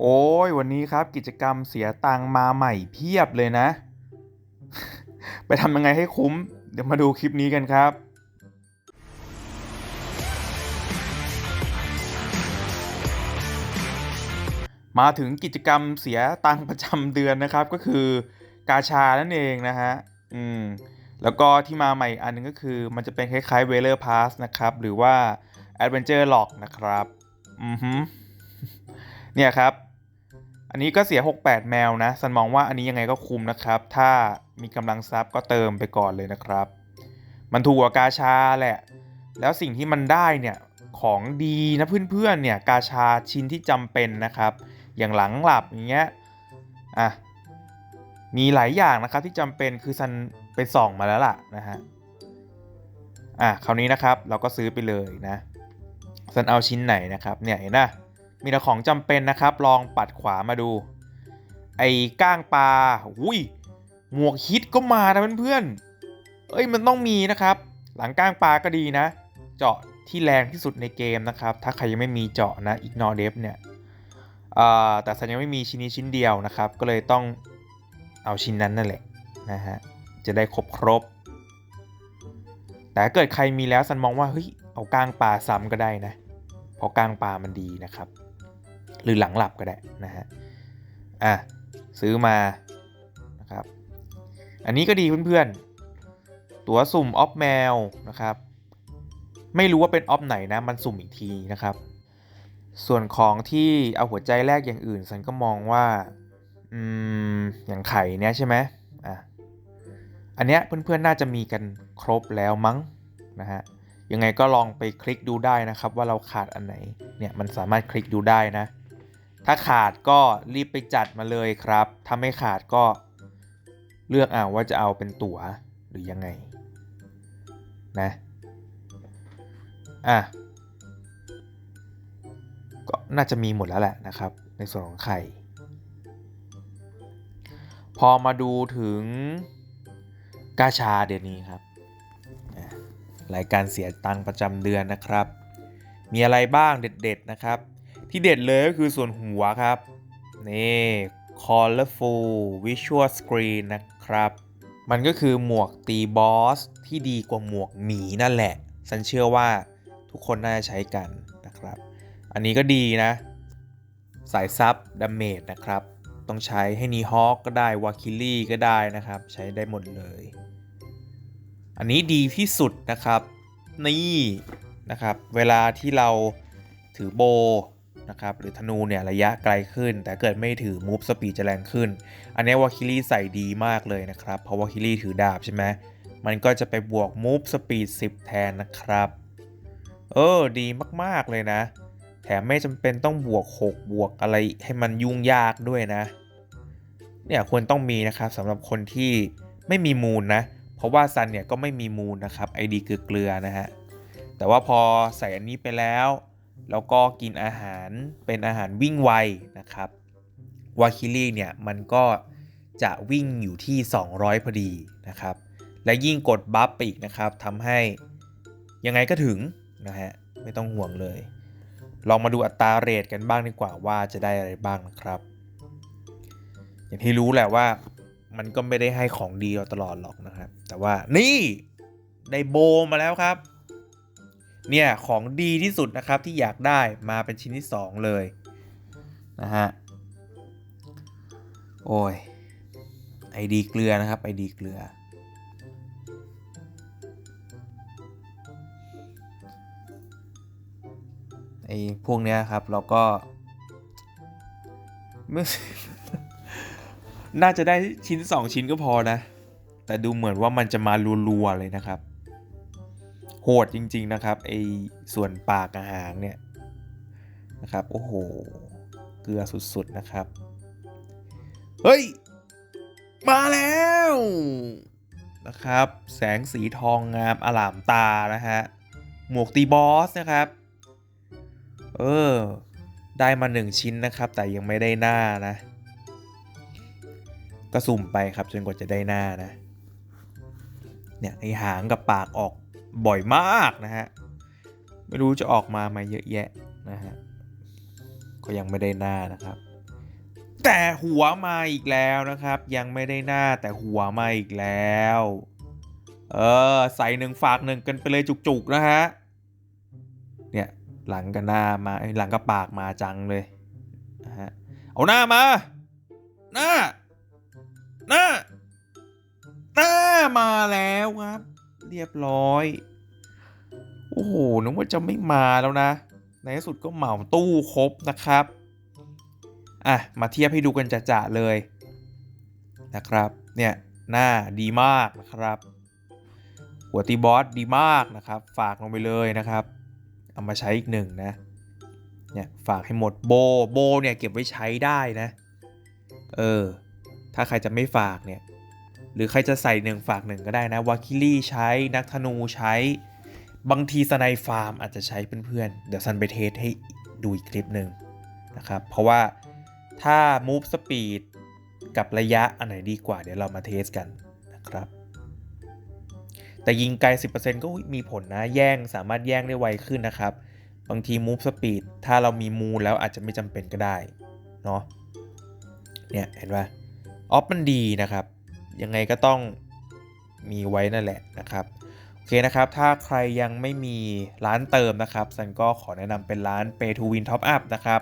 โอ้ยวันนี้ครับกิจกรรมเสียตังมาใหม่เพียบเลยนะ ไปทำยังไงให้คุ้ม เดี๋ยวมาดูคลิปนี้กันครับมาถึงกิจกรรมเสียตังประจำเดือนนะครับก็คือกาชานั่นเองนะฮะ อืม แล้วก็ที่มาใหม่อันหนึงก็คือมันจะเป็นคล้ายๆ w e l e r Pass นะครับ หรือว่า Adventure Log นะครับ อือฮึ เนี่ยครับ อันนี้ก็เสีย 68 แมวนะซันมองว่าอันนี้ยังไงก็คุ้มนะครับ ถ้ามีกำลังทรัพย์ก็เติมไปก่อนเลยนะครับ มันถูกกว่ากาชาแหละ แล้วสิ่งที่มันได้เนี่ยของดีนะเพื่อนๆเนี่ยกาชาชิ้นที่จำเป็นนะครับ อย่างหลังหลับอย่างเงี้ยอะมีหลายอย่างนะครับที่จำเป็นคือซันไปส่องมาแล้วล่ะนะฮะอะคราวนี้นะครับเราก็ซื้อไปเลยนะซันเอาชิ้นไหนนะครับเนี่ยเห็นนะ มีแต่ของจำเป็นนะครับ ลองปัดขวามาดู ไอ้ก้างปลาอุ้ยหมวกฮิตก็มานะเพื่อนๆเอ้ยมันต้องมีนะครับ หลังก้างปลาก็ดีนะ เจาะที่แรงที่สุดในเกมนะครับ ถ้าใครยังไม่มีเจาะนะอีกนอเดฟเนี่ยอ่าแต่ซันยังไม่มีชิ้นนี้ชิ้นเดียวนะครับ ก็เลยต้องเอาชิ้นนั้นนั่นแหละนะฮะจะได้ครบครบ แต่เกิดใครมีแล้วซันมองว่าเฮ้ยเอาก้างปลาซ้ำก็ได้นะเพราะก้างปลามันดีนะครับ หรือหลังหลับก็ได้นะฮะอะซื้อมานะครับอันนี้ก็ดีเพื่อนๆ ตัวสุ่มออฟแมวนะครับไม่รู้ว่าเป็นออฟไหนนะมันสุ่มอีกทีนะครับ ส่วนของที่เอาหัวใจแรกอย่างอื่นฉันก็มองว่าอืมอย่างไข่เนี้ยใช่ไหมอะอันเนี้ยเพื่อนๆน่าจะมีกันครบแล้วมั้งนะฮะยังไงก็ลองไปคลิกดูได้นะครับ ว่าเราขาดอันไหนเนี่ยมันสามารถคลิกดูได้นะ ถ้าขาดก็รีบไปจัดมาเลยครับถ้าไม่ขาดก็เลือกเอาว่าจะเอาเป็นตั๋วหรือยังไงนะอะก็น่าจะมีหมดแล้วแหละนะครับ ในส่วนของไข่ พอมาดูถึงกาชาเดือนนี้ครับรายการเสียตังค์ประจำเดือนนะครับ มีอะไรบ้างเด็ด ๆ นะครับ ที่เด็ดเลยก็คือส่วนหัวครับ นี่ colorful visual screen นะครับ มันก็คือหมวกตีบอสที่ดีกว่าหมวกหมีนั่นแหละ ฉันเชื่อว่าทุกคนน่าจะใช้กันนะครับ อันนี้ก็ดีนะ สายซับดาเมจนะครับ ต้องใช้ให้นีฮอ k ก็ได้วาคิลี่ก็ได้นะครับ ใช้ได้หมดเลย อันนี้ดีที่สุดนะครับ นี่นะครับ เวลาที่เราถือโบ นะครับหรือธนูเนี่ยระยะไกลขึ้น แต่เกิดไม่ถือมูฟสปีดจะแรงขึ้น อันนี้วาคิลี่ใส่ดีมากเลยนะครับ เพราะวาคิลี่ถือดาบใช่ไหมมันก็จะไปบวกมูฟสปีด10 แทนนะครับ เออดีมากๆเลยนะ แถมไม่จำเป็นต้องบวก 6 บวกอะไรให้มันยุ่งยากด้วยนะ เนี่ยควรต้องมีนะครับสำหรับคนที่ไม่มีมูลนะ เพราะว่าซันเนี่ยก็ไม่มีมูลนะครับไอดีเกลือนะฮะแต่ว่าพอใส่อันนี้ไปแล้ว แล้วก็กินอาหารเป็นอาหารวิ่งไวนะครับวาคิลี่เนี่ยมันก็จะวิ่งอยู่ที่ 200 พอดีนะครับ และยิ่งกดบัฟไปอีกนะครับทำให้ยังไงก็ถึงนะฮะไม่ต้องห่วงเลย ลองมาดูอัตราเรทกันบ้างดีกว่าว่าจะได้อะไรบ้างนะครับ อย่างที่รู้แหละว่ามันก็ไม่ได้ให้ของดีตลอดหรอกนะครับ แต่ว่านี่ได้โบมาแล้วครับ เนี่ยของดีที่สุดนะครับที่อยากได้มาเป็นชิ้นที่ 2 เลยนะฮะโอ้ยไอดีเกลือนะครับไอดีเกลือ ไอพวกเนี้ยครับเราก็ไม่น่าจะได้ชิ้น 2 ชิ้นก็พอนะ แต่ดูเหมือนว่ามันจะมารัวๆเลยนะครับ โหดจริง ๆ นะครับไอส่วนปากอาหารเนี่ยนะครับโอ้โหเกลือสุดๆนะครับ เฮ้ย มาแล้วนะครับ แสงสีทองงามอลามตานะฮะหมวกตีบอสนะครับ เออ ได้มาหนึ่งชิ้นนะครับ แต่ยังไม่ได้หน้านะ ก็สุ่มไปครับจนกว่าจะได้หน้านะ เนี่ยไอหางกับปากออก บ่อยมากนะฮะ ไม่รู้จะออกมามาเยอะแยะนะฮะ ก็ยังไม่ได้หน้านะครับ แต่หัวมาอีกแล้วนะครับ ยังไม่ได้หน้าแต่หัวมาอีกแล้ว เออใส่หนึ่งฝากหนึ่งกันไปเลยจุกๆนะฮะ เนี่ยหลังกับหน้ามาหลังกับปากมาจังเลยนะฮะ เอาหน้ามา หน้า หน้า หน้ามาแล้วครับ เรียบร้อย โอ้โห นึกว่าจะไม่มาแล้วนะ ในที่สุดก็เหมาตู้ครบนะครับ อะ มาเทียบให้ดูกันจะๆเลยนะครับ เนี่ย หน้าดีมากนะครับ หัวตีบอสดีมากนะครับ ฝากลงไปเลยนะครับ เอามาใช้อีกหนึ่งนะ เนี่ย ฝากให้หมดโบ โบเนี่ยเก็บไว้ใช้ได้นะ เออ ถ้าใครจะไม่ฝากเนี่ย หรือใครจะใส่หนึ่งฝากหนึ่งก็ได้นะวาคิลี่ใช้นักธนูใช้ บางทีสไนฟาร์มอาจจะใช้เพื่อนๆเดี๋ยวซันไปเทสให้ดูอีกคลิปหนึ่งนะครับเพราะว่าถ้า move speed กับระยะอันไหนดีกว่าเดี๋ยวเรามาเทสกันนะครับแต่ยิงไกล 10%ก็มีผลนะ แย่งสามารถแย่งได้ไวขึ้นนะครับ บางที move speed ถ้าเรามีมูแล้วอาจจะไม่จำเป็นก็ได้ เนาะเนี่ย เห็นปะออฟมันดีนะครับ ยังไงก็ต้องมีไว้นั่นแหละนะครับโอเคนะครับ ถ้าใครยังไม่มีร้านเติมนะครับซันก็ขอแนะนำเป็นร้าน Pay to Win Top Up นะครับ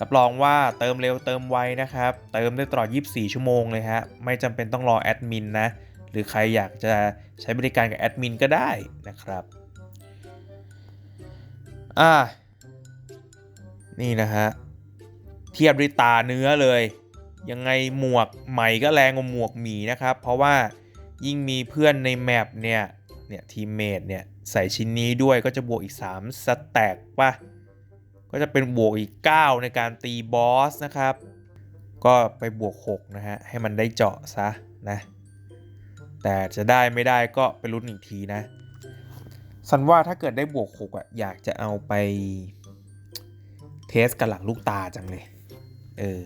รับรองว่าเติมเร็วเติมไวนะครับ เติมได้ตลอด 24 ชั่วโมงเลยฮะไม่จำเป็นต้องรอแอดมินนะหรือใครอยากจะใช้บริการกับแอดมินก็ได้นะครับอ่านี่นะฮะเทียบด้วยตาเนื้อเลย ยังไงหมวกใหม่ก็แรงกว่าหมวกหมีนะครับ เพราะว่ายิ่งมีเพื่อนในแมปเนี่ยเนี่ยทีมเมทเนี่ยใส่ชิ้นนี้ด้วยก็จะบวกอีก 3 สแต็กป่ะ ก็จะเป็นบวกอีก 9 ในการตีบอสนะครับ ก็ไปบวก 6 นะฮะ ให้มันได้เจาะซะนะ แต่จะได้ไม่ได้ก็ไปลุ้นอีกทีนะ สันว่าถ้าเกิดได้บวก 6 อะ อยากจะเอาไป เทสกับหลังลูกตาจังเลย เออ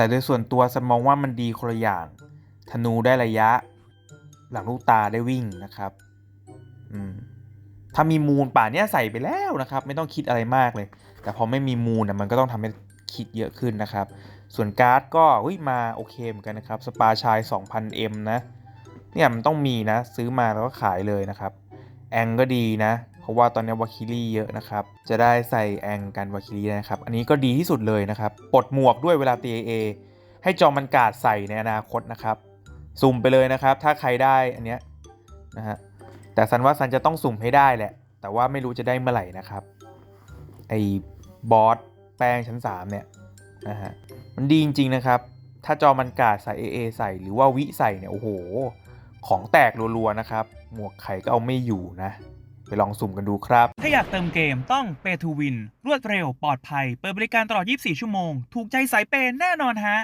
แต่โดยส่วนตัวสันมองว่ามันดีคนละอย่าง ธนูได้ระยะ หลังลูกตาได้วิ่งนะครับอืมถ้ามีมูลป่าเนี้ยใส่ไปแล้วนะครับ ไม่ต้องคิดอะไรมากเลย แต่พอไม่มีมูลนะมันก็ต้องทำให้คิดเยอะขึ้นนะครับ ส่วนการ์ดก็เฮ้ยมาโอเคเหมือนกันนะครับ สปาชาย 2,000M นะ เนี่ยมันต้องมีนะ ซื้อมาแล้วก็ขายเลยนะครับ แองก็ดีนะ ราะว่าตอนนี้วาคิลี่เยอะนะครับ จะได้ใส่แองกันวาคิลี่นะครับ อันนี้ก็ดีที่สุดเลยนะครับ ปลดหมวกด้วยเวลาตีเอให้จอมันกาดใส่ในอนาคตนะครับ สุ่มไปเลยนะครับ ถ้าใครได้อันเนี้ยนะฮะ แต่ซันว่าซันจะต้องสุ่มให้ได้แหละ แต่ว่าไม่รู้จะได้เมื่อไหร่นะครับ ไอ้บอสแป้งชั้น 3 เนี่ยนะฮะ มันดีจริงๆนะครับ ถ้าจอมันกาดใส่ AA ใส่หรือว่าวิใส่เนี่ยโอ้โห ของแตกรัวๆนะครับ หมวกไข่ก็เอาไม่อยู่นะ ไปลองสุ่มกันดูครับ ถ้าอยากเติมเกมต้อง Pay to Win รวดเร็วปลอดภัย เปิดบริการตลอด 24 ชั่วโมง ถูกใจสายเปย์แน่นอนฮะ